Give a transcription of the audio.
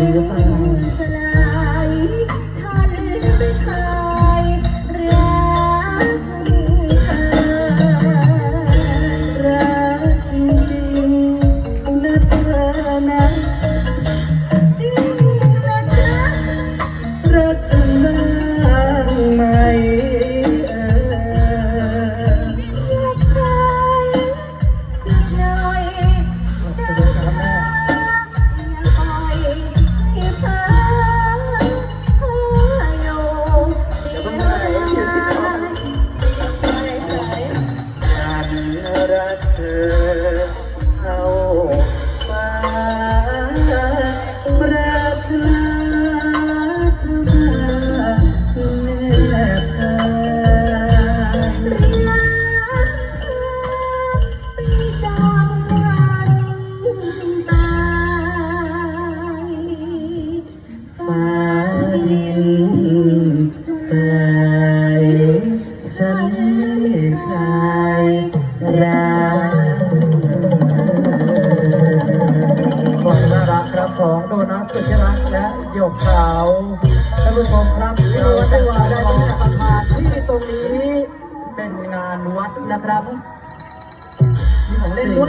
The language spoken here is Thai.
ดีก็ไป รักเธอ สุดใช่ไหมและหยกขาวท่านผู้ชมครับที่วัดไต้หวันได้พระสัมมาที่ตรงนี้เป็นงานวัดนะครับมีของเล่นด้วย